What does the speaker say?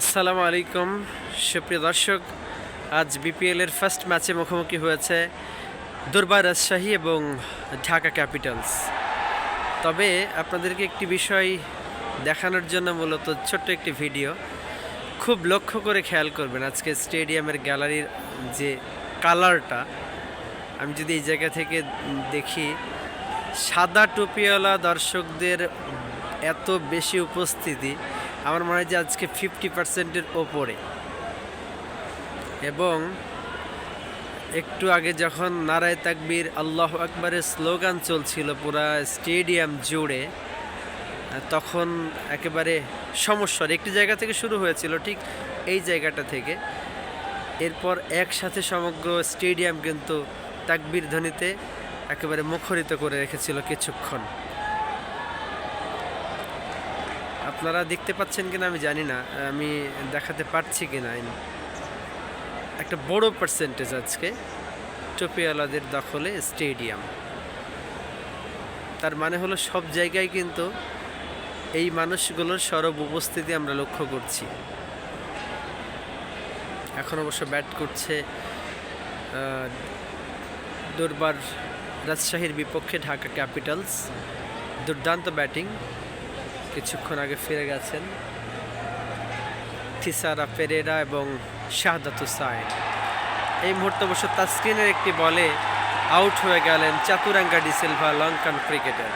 আসসালামু আলাইকুম। সুপ্রিয় দর্শক, আজ বিপিএল এর ফার্স্ট ম্যাচে মুখোমুখি হয়েছে দুর্বার রাজশাহী এবং ঢাকা ক্যাপিটালস। তবে আপনাদেরকে একটি বিষয় দেখানোর জন্য মূলত ছোট্ট একটি ভিডিও। খুব লক্ষ্য করে খেয়াল করবেন, আজকে স্টেডিয়ামের গ্যালারির যে কালারটা, আমি যদি এই জায়গা থেকে দেখি, সাদা টুপিওয়ালা দর্শকদের এত বেশি উপস্থিতি। আমার মনে হয় যে আজকে ফিফটি পার্সেন্টের ওপরে। এবং একটু আগে যখন নারায় তাকবীর আল্লাহ আকবরের স্লোগান চলছিল পুরা স্টেডিয়াম জুড়ে, তখন একেবারে সমস্যার একটি জায়গা থেকে শুরু হয়েছিল ঠিক এই জায়গাটা থেকে। এরপর একসাথে সমগ্র স্টেডিয়াম কিন্তু তাকবীর ধ্বনিতে একেবারে মুখরিত করে রেখেছিল কিছুক্ষণ। আপনারা দেখতে পাচ্ছেন কিনা আমি জানি না, আমি দেখাতে পারছি কিনা একটা বড় পার্সেন্টেজ আজকে টুপিওয়ালাদের দখলে স্টেডিয়াম। তার মানে হলো সব জায়গায় কিন্তু এই মানুষগুলোর সরব উপস্থিতি আমরা লক্ষ্য করছি। এখন অবশ্য ব্যাট করছে দুর্বার রাজশাহীর বিপক্ষে ঢাকা ক্যাপিটালস। দুর্দান্ত ব্যাটিং। কিছুক্ষণ আগে ফিরে গেছেন থিসারা পেরেরা এবং শাহাদাত হুসাইন। এই মুহূর্তে অবশ্য তাস্কিনের একটি বলে আউট হয়ে গেলেন চাতুরাঙ্গা ডিসিলভা লঙ্কান ক্রিকেটার।